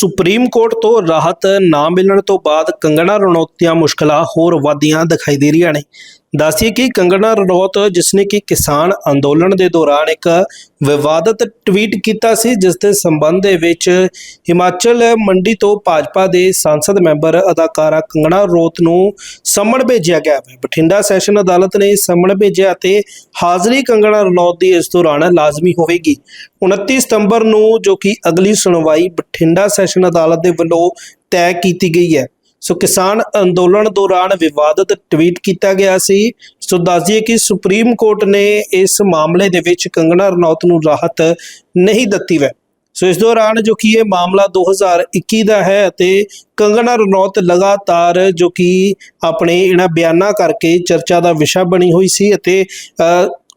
Supreme court ਤੋਂ ਰਾਹਤ ਨਾ ਮਿਲਣ ਤੋਂ ਬਾਅਦ ਕੰਗਣਾ ਰਣੌਤ ਦੀਆਂ ਮੁਸ਼ਕਲਾਂ ਹੋਰ ਵਧੀਆਂ ਦਿਖਾਈ ਦੇ ਰਹੀਆਂ ਨੇ। ਦੱਸੀਏ ਕਿ ਕੰਗਣਾ ਰਣੌਤ, ਜਿਸਨੇ ਕਿ ਕਿਸਾਨ ਅੰਦੋਲਨ ਦੇ ਦੌਰਾਨ ਇੱਕ ਵਿਵਾਦਤ ਟਵੀਟ ਕੀਤਾ ਸੀ ਜਿਸ ਦੇ ਸੰਬੰਧ ਦੇ ਵਿੱਚ ਹਿਮਾਚਲ ਮੰਡੀ ਤੋਂ ਭਾਜਪਾ ਦੇ ਸੰਸਦ ਮੈਂਬਰ ਅਦਾਕਾਰਾ ਕੰਗਣਾ ਰੋਤ ਨੂੰ ਸੰਮਣ ਭੇਜਿਆ ਗਿਆ ਹੈ। ਬਠਿੰਡਾ ਸੈਸ਼ਨ ਅਦਾਲਤ ਨੇ ਸੰਮਣ ਭੇਜਿਆ ਅਤੇ ਹਾਜ਼ਰੀ ਕੰਗਣਾ ਰਣੌਤ ਦੀ ਇਸ ਦੌਰਾਨ ਲਾਜ਼ਮੀ ਹੋਵੇਗੀ। 29 ਸਤੰਬਰ ਨੂੰ ਜੋ ਕਿ ਅਗਲੀ ਸੁਣਵਾਈ ਬਠਿੰਡਾ ਸੈਸ਼ਨ ਅਦਾਲਤ ਦੇ ਵੱਲੋਂ ਤੈਅ ਕੀਤੀ ਗਈ ਹੈ। ਸੋ ਕਿਸਾਨ ਅੰਦੋਲਨ ਦੌਰਾਨ ਵਿਵਾਦਤ ਟਵੀਟ ਕੀਤਾ ਗਿਆ ਸੀ। ਸੋ ਦੱਸਦੀਏ ਕਿ ਸੁਪਰੀਮ ਕੋਰਟ ਨੇ ਇਸ ਮਾਮਲੇ ਦੇ ਵਿੱਚ ਕੰਗਣਾ ਰਣੌਤ ਨੂੰ ਰਾਹਤ ਨਹੀਂ ਦਿੱਤੀ ਹੈ ਸੋ ਇਸ ਦੌਰਾਨ ਜੋ ਕਿ ਇਹ ਮਾਮਲਾ 2021 ਦਾ ਹੈ ਅਤੇ ਕੰਗਣਾ ਰਣੌਤ ਲਗਾਤਾਰ ਜੋ ਕਿ ਆਪਣੇ ਇਹਨਾਂ ਬਿਆਨਾਂ ਕਰਕੇ ਚਰਚਾ ਦਾ ਵਿਸ਼ਾ ਬਣੀ ਹੋਈ ਸੀ ਅਤੇ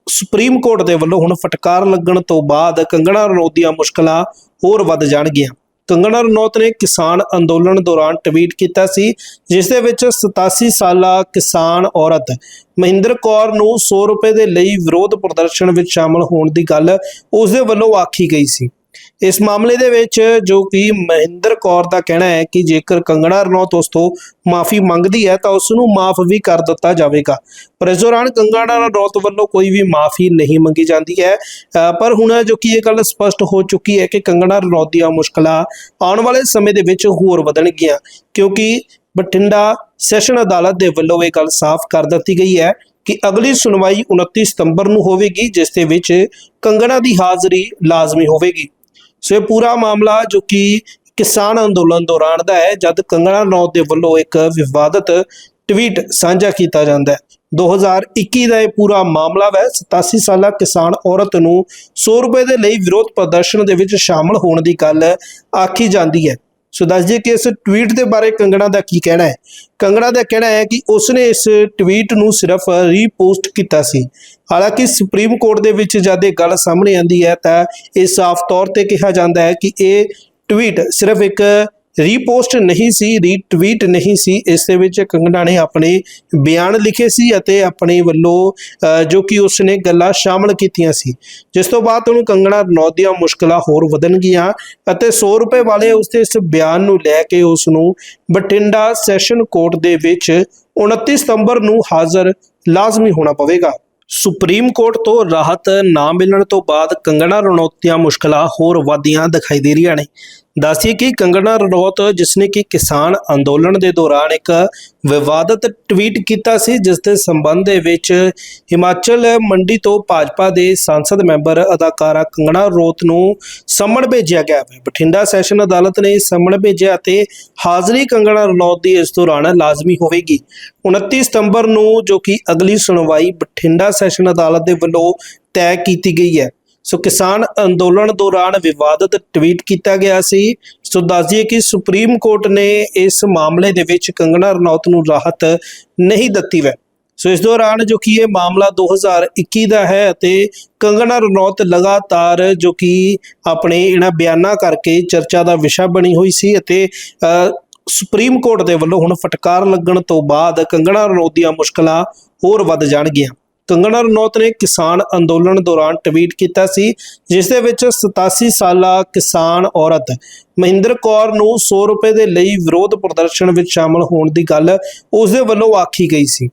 ਸੁਪਰੀਮ ਕੋਰਟ ਦੇ ਵੱਲੋਂ ਹੁਣ ਫਟਕਾਰ ਲੱਗਣ ਤੋਂ ਬਾਅਦ ਕੰਗਣਾ ਰਣੌਤ ਦੀਆਂ ਮੁਸ਼ਕਲਾਂ ਹੋਰ ਵੱਧ ਜਾਣਗੀਆਂ। ਕੰਗਣਾ ਰਣੌਤ ਨੇ ਕਿਸਾਨ ਅੰਦੋਲਨ ਦੌਰਾਨ ਟਵੀਟ ਕੀਤਾ ਸੀ, ਜਿਸ ਦੇ ਵਿੱਚ 87 ਸਾਲਾ ਕਿਸਾਨ ਔਰਤ ਮਹਿੰਦਰ ਕੌਰ ਨੂੰ 100 ਰੁਪਏ ਦੇ ਲਈ ਵਿਰੋਧ ਪ੍ਰਦਰਸ਼ਨ ਵਿੱਚ ਸ਼ਾਮਲ ਹੋਣ ਦੀ ਗੱਲ ਉਸ ਦੇ ਵੱਲੋਂ ਆਖੀ ਗਈ ਸੀ। ਇਸ ਮਾਮਲੇ ਦੇ ਵਿੱਚ ਜੋ ਕਿ ਮਹਿੰਦਰ ਕੌਰ ਦਾ ਕਹਿਣਾ ਹੈ ਕਿ ਜੇਕਰ ਕੰਗਣਾ ਰਣੌਤ ਉਸ ਤੋਂ ਮਾਫੀ ਮੰਗਦੀ ਹੈ ਤਾਂ ਉਸ ਨੂੰ ਮਾਫ ਵੀ ਕਰ ਦਿੱਤਾ ਜਾਵੇਗਾ। ਪਰ ਇਸ ਦੌਰਾਨ ਕੰਗਣਾ ਰਣੌਤ ਵੱਲੋਂ ਕੋਈ ਵੀ ਮਾਫੀ ਨਹੀਂ ਮੰਗੀ ਜਾਂਦੀ ਹੈ। ਪਰ ਹੁਣ ਜੋ ਕਿ ਇਹ ਗੱਲ ਸਪਸ਼ਟ ਹੋ ਚੁੱਕੀ ਹੈ ਕਿ ਕੰਗਣਾ ਰਣੌਤ ਦੀਆਂ ਮੁਸ਼ਕਲਾਂ ਆਉਣ ਵਾਲੇ ਸਮੇਂ ਦੇ ਵਿੱਚ ਹੋਰ ਵਧਣਗੀਆਂ, ਕਿਉਂਕਿ ਬਠਿੰਡਾ ਸੈਸ਼ਨ ਅਦਾਲਤ ਦੇ ਵੱਲੋਂ ਇਹ ਗੱਲ ਸਾਫ਼ ਕਰ ਦਿੱਤੀ ਗਈ ਹੈ ਕਿ ਅਗਲੀ ਸੁਣਵਾਈ 29 ਸਤੰਬਰ ਨੂੰ ਹੋਵੇਗੀ, ਜਿਸ ਦੇ ਵਿੱਚ ਕੰਗਣਾ ਦੀ ਹਾਜ਼ਰੀ ਲਾਜ਼ਮੀ ਹੋਵੇਗੀ। ਸੋ ਇਹ ਪੂਰਾ ਮਾਮਲਾ ਜੋ ਕਿ ਕਿਸਾਨ ਅੰਦੋਲਨ ਦੌਰਾਨ ਦਾ ਹੈ, ਜਦ ਕੰਗਣਾ ਰਣੌਤ ਦੇ ਵੱਲੋਂ ਇੱਕ ਵਿਵਾਦਤ ਟਵੀਟ ਸਾਂਝਾ ਕੀਤਾ ਜਾਂਦਾ ਹੈ। 2021 ਦਾ ਇਹ ਪੂਰਾ ਮਾਮਲਾ ਹੈ 87 ਸਾਲਾ ਕਿਸਾਨ ਔਰਤ ਨੂੰ 100 ਰੁਪਏ ਦੇ ਲਈ ਵਿਰੋਧ ਪ੍ਰਦਰਸ਼ਨ ਦੇ ਵਿੱਚ ਸ਼ਾਮਲ ਹੋਣ ਦੀ ਗੱਲ ਆਖੀ ਜਾਂਦੀ ਹੈ। ਸੋ ਦੱਸ ਦਈਏ ਕਿ ਇਸ ਟਵੀਟ ਦੇ ਬਾਰੇ ਕੰਗਣਾ ਦਾ ਕੀ ਕਹਿਣਾ ਹੈ? ਕੰਗਣਾ ਦਾ ਕਹਿਣਾ ਹੈ ਕਿ ਉਸਨੇ ਇਸ ਟਵੀਟ ਨੂੰ ਸਿਰਫ ਰੀਪੋਸਟ ਕੀਤਾ ਸੀ। ਹਾਲਾਂਕਿ ਸੁਪਰੀਮ ਕੋਰਟ ਦੇ ਵਿੱਚ ਜਦ ਇਹ ਗੱਲ ਸਾਹਮਣੇ ਆਂਦੀ ਹੈ ਤਾਂ ਇਹ ਸਾਫ਼ ਤੌਰ ਤੇ ਕਿਹਾ ਜਾਂਦਾ ਹੈ ਕਿ ਇਹ ਟਵੀਟ ਸਿਰਫ ਇੱਕ ਰੀਪੋਸਟ ਨਹੀਂ ਸੀ ਰੀਟਵੀਟ ਨਹੀਂ ਸੀ, ਇਸ ਦੇ ਵਿੱਚ ਕੰਗਣਾ ਨੇ ਆਪਣੇ ਬਿਆਨ ਲਿਖੇ ਸੀ ਅਤੇ ਆਪਣੇ ਵੱਲੋਂ ਜੋ ਕਿ ਉਸਨੇ ਗੱਲਾਂ ਸ਼ਾਮਲ ਕੀਤੀਆਂ ਸੀ। ਜਿਸ ਤੋਂ ਬਾਅਦ ਉਹਨੂੰ ਕੰਗਣਾ ਰਣੌਤ ਦੀਆਂ ਮੁਸ਼ਕਲਾਂ ਹੋਰ ਵਧਣਗੀਆਂ ਅਤੇ 100 ਰੁਪਏ ਵਾਲੇ ਉਸਦੇ ਇਸ ਬਿਆਨ ਨੂੰ ਲੈ ਕੇ ਉਸ ਨੂੰ ਬਠਿੰਡਾ ਸੈਸ਼ਨ ਕੋਰਟ ਦੇ ਵਿੱਚ 29 ਸਤੰਬਰ ਨੂੰ ਹਾਜ਼ਰ ਲਾਜ਼ਮੀ ਹੋਣਾ ਪਵੇਗਾ। ਸੁਪਰੀਮ ਕੋਰਟ ਤੋਂ ਰਾਹਤ ਨਾ ਮਿਲਣ ਤੋਂ ਬਾਅਦ ਕੰਗਣਾ ਰਣੌਤ ਦੀਆਂ ਮੁਸ਼ਕਲਾਂ ਹੋਰ ਵਧੀਆਂ ਦਿਖਾਈ ਦੇ ਰਹੀਆਂ ਨੇ। ਦੱਸੀਏ ਕਿ ਕੰਗਣਾ ਰਣੌਤ, ਜਿਸਨੇ ਕਿ ਕਿਸਾਨ ਅੰਦੋਲਨ ਦੇ ਦੌਰਾਨ ਇੱਕ ਵਿਵਾਦਤ ਟਵੀਟ ਕੀਤਾ ਸੀ ਜਿਸ ਦੇ ਸੰਬੰਧ ਦੇ ਵਿੱਚ ਹਿਮਾਚਲ ਮੰਡੀ ਤੋਂ ਭਾਜਪਾ ਦੇ ਸੰਸਦ ਮੈਂਬਰ ਅਦਾਕਾਰਾ ਕੰਗਣਾ ਰੋਤ ਨੂੰ ਸੰਮਣ ਭੇਜਿਆ ਗਿਆ ਹੈ। ਬਠਿੰਡਾ ਸੈਸ਼ਨ ਅਦਾਲਤ ਨੇ ਸੰਮਣ ਭੇਜਿਆ ਅਤੇ ਹਾਜ਼ਰੀ ਕੰਗਣਾ ਰਣੌਤ ਦੀ ਇਸ ਦੌਰਾਨ ਲਾਜ਼ਮੀ ਹੋਵੇਗੀ। 29 ਸਤੰਬਰ ਨੂੰ ਜੋ ਕਿ ਅਗਲੀ ਸੁਣਵਾਈ ਬਠਿੰਡਾ ਸੈਸ਼ਨ ਅਦਾਲਤ ਦੇ ਵੱਲੋਂ ਤੈਅ ਕੀਤੀ ਗਈ ਹੈ। ਸੋ ਕਿਸਾਨ ਅੰਦੋਲਨ ਦੌਰਾਨ ਵਿਵਾਦਤ ਟਵੀਟ ਕੀਤਾ ਗਿਆ ਸੀ। ਸੋ ਦੱਸਦੀਏ ਕਿ ਸੁਪਰੀਮ ਕੋਰਟ ਨੇ ਇਸ ਮਾਮਲੇ ਦੇ ਵਿੱਚ ਕੰਗਣਾ ਰਣੌਤ ਨੂੰ ਰਾਹਤ ਨਹੀਂ ਦਿੱਤੀ ਹੈ ਸੋ ਇਸ ਦੌਰਾਨ ਜੋ ਕਿ ਇਹ ਮਾਮਲਾ 2021 ਦਾ ਹੈ ਅਤੇ ਕੰਗਣਾ ਰਣੌਤ ਲਗਾਤਾਰ ਜੋ ਕਿ ਆਪਣੇ ਇਹਨਾਂ ਬਿਆਨਾਂ ਕਰਕੇ ਚਰਚਾ ਦਾ ਵਿਸ਼ਾ ਬਣੀ ਹੋਈ ਸੀ ਅਤੇ ਸੁਪਰੀਮ ਕੋਰਟ ਦੇ ਵੱਲੋਂ ਹੁਣ ਫਟਕਾਰ ਲੱਗਣ ਤੋਂ ਬਾਅਦ ਕੰਗਣਾ ਰਣੌਤ ਦੀਆਂ ਮੁਸ਼ਕਲਾਂ ਹੋਰ ਵੱਧ ਜਾਣਗੀਆਂ। ਕੰਗਣਾ ਰਣੌਤ ਨੇ ਕਿਸਾਨ ਅੰਦੋਲਨ ਦੌਰਾਨ ਟਵੀਟ ਕੀਤਾ ਸੀ, ਜਿਸ ਦੇ ਵਿੱਚ 87 ਸਾਲਾ ਕਿਸਾਨ ਔਰਤ ਮਹਿੰਦਰ ਕੌਰ ਨੂੰ 100 ਰੁਪਏ ਦੇ ਲਈ ਵਿਰੋਧ ਪ੍ਰਦਰਸ਼ਨ ਵਿੱਚ ਸ਼ਾਮਲ ਹੋਣ ਦੀ ਗੱਲ ਉਸ ਦੇ ਵੱਲੋਂ ਆਖੀ ਗਈ ਸੀ।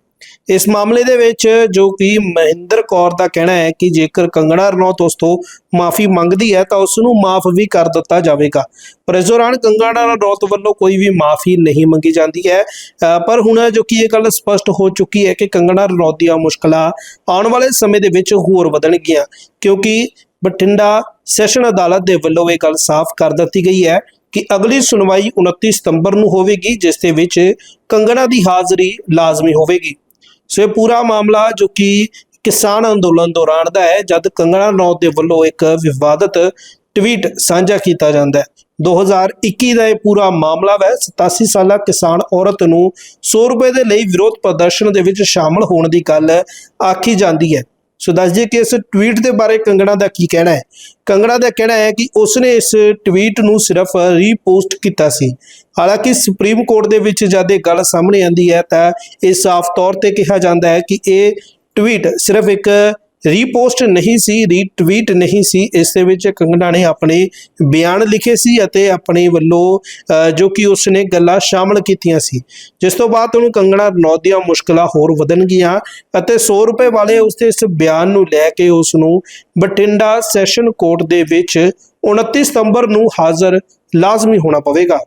ਇਸ ਮਾਮਲੇ ਦੇ ਵਿੱਚ ਜੋ ਕਿ ਮਹਿੰਦਰ ਕੌਰ ਦਾ ਕਹਿਣਾ ਹੈ ਕਿ ਜੇਕਰ ਕੰਗਣਾ ਰਣੌਤ ਉਸ ਤੋਂ ਮਾਫੀ ਮੰਗਦੀ ਹੈ ਤਾਂ ਉਸ ਨੂੰ ਮਾਫ ਵੀ ਕਰ ਦਿੱਤਾ ਜਾਵੇਗਾ। ਪਰ ਇਸ ਦੌਰਾਨ ਕੰਗਣਾ ਰਣੌਤ ਵੱਲੋਂ ਕੋਈ ਵੀ ਮਾਫੀ ਨਹੀਂ ਮੰਗੀ ਜਾਂਦੀ ਹੈ। ਪਰ ਹੁਣ ਜੋ ਕਿ ਇਹ ਗੱਲ ਸਪਸ਼ਟ ਹੋ ਚੁੱਕੀ ਹੈ ਕਿ ਕੰਗਣਾ ਰਣੌਤ ਦੀਆਂ ਮੁਸ਼ਕਲਾਂ ਆਉਣ ਵਾਲੇ ਸਮੇਂ ਦੇ ਵਿੱਚ ਹੋਰ ਵਧਣਗੀਆਂ, ਕਿਉਂਕਿ ਬਠਿੰਡਾ ਸੈਸ਼ਨ ਅਦਾਲਤ ਦੇ ਵੱਲੋਂ ਇਹ ਗੱਲ ਸਾਫ਼ ਕਰ ਦਿੱਤੀ ਗਈ ਹੈ ਕਿ ਅਗਲੀ ਸੁਣਵਾਈ 29 ਸਤੰਬਰ ਨੂੰ ਹੋਵੇਗੀ, ਜਿਸ ਦੇ ਵਿੱਚ ਕੰਗਣਾ ਦੀ ਹਾਜ਼ਰੀ ਲਾਜ਼ਮੀ ਹੋਵੇਗੀ। ਸੋ ਇਹ ਪੂਰਾ ਮਾਮਲਾ ਜੋ ਕਿ ਕਿਸਾਨ ਅੰਦੋਲਨ ਦੌਰਾਨ ਦਾ ਹੈ, ਜਦ ਕੰਗਣਾ ਰਣੌਤ ਦੇ ਵੱਲੋਂ ਇੱਕ ਵਿਵਾਦਤ ਟਵੀਟ ਸਾਂਝਾ ਕੀਤਾ ਜਾਂਦਾ ਹੈ। 2021 ਦਾ ਇਹ ਪੂਰਾ ਮਾਮਲਾ ਹੈ 87 ਸਾਲਾ ਕਿਸਾਨ ਔਰਤ ਨੂੰ 100 ਰੁਪਏ ਦੇ ਲਈ ਵਿਰੋਧ ਪ੍ਰਦਰਸ਼ਨ ਦੇ ਵਿੱਚ ਸ਼ਾਮਲ ਹੋਣ ਦੀ ਗੱਲ ਆਖੀ ਜਾਂਦੀ ਹੈ। ਸੋ ਦੱਸ ਦਈਏ ਕਿ ਇਸ ਟਵੀਟ ਦੇ ਬਾਰੇ ਕੰਗਣਾ ਦਾ ਕੀ ਕਹਿਣਾ ਹੈ? ਕੰਗਣਾ ਦਾ ਕਹਿਣਾ ਹੈ ਕਿ ਉਸਨੇ ਇਸ ਟਵੀਟ ਨੂੰ ਸਿਰਫ ਰੀਪੋਸਟ ਕੀਤਾ ਸੀ। ਹਾਲਾਂਕਿ ਸੁਪਰੀਮ ਕੋਰਟ ਦੇ ਵਿੱਚ ਜਦ ਇਹ ਗੱਲ ਸਾਹਮਣੇ ਆਂਦੀ ਹੈ ਤਾਂ ਇਹ ਸਾਫ਼ ਤੌਰ ਤੇ ਕਿਹਾ ਜਾਂਦਾ ਹੈ ਕਿ ਇਹ ਟਵੀਟ ਸਿਰਫ ਇੱਕ ਰੀਪੋਸਟ ਨਹੀਂ ਸੀ ਰੀਟਵੀਟ ਨਹੀਂ ਸੀ ਇਸ ਦੇ ਵਿੱਚ ਕੰਗਣਾ ਨੇ ਆਪਣੇ ਬਿਆਨ ਲਿਖੇ ਸੀ ਅਤੇ ਆਪਣੇ ਵੱਲੋਂ ਅ, ਜੋ ਕਿ ਉਸਨੇ ਗੱਲਾਂ ਸ਼ਾਮਲ ਕੀਤੀਆਂ ਸੀ। ਜਿਸ ਤੋਂ ਬਾਅਦ ਉਹਨੂੰ ਕੰਗਣਾ ਰਣੌਤ ਦੀਆਂ ਮੁਸ਼ਕਲਾਂ ਹੋਰ ਵਧਣਗੀਆਂ ਅਤੇ 100 ਰੁਪਏ ਵਾਲੇ ਉਸਦੇ ਇਸ ਬਿਆਨ ਨੂੰ ਲੈ ਕੇ ਉਸ ਨੂੰ ਬਠਿੰਡਾ ਸੈਸ਼ਨ ਕੋਰਟ ਦੇ ਵਿੱਚ 29 ਸਤੰਬਰ ਨੂੰ ਹਾਜ਼ਰ ਲਾਜ਼ਮੀ ਹੋਣਾ ਪਵੇਗਾ।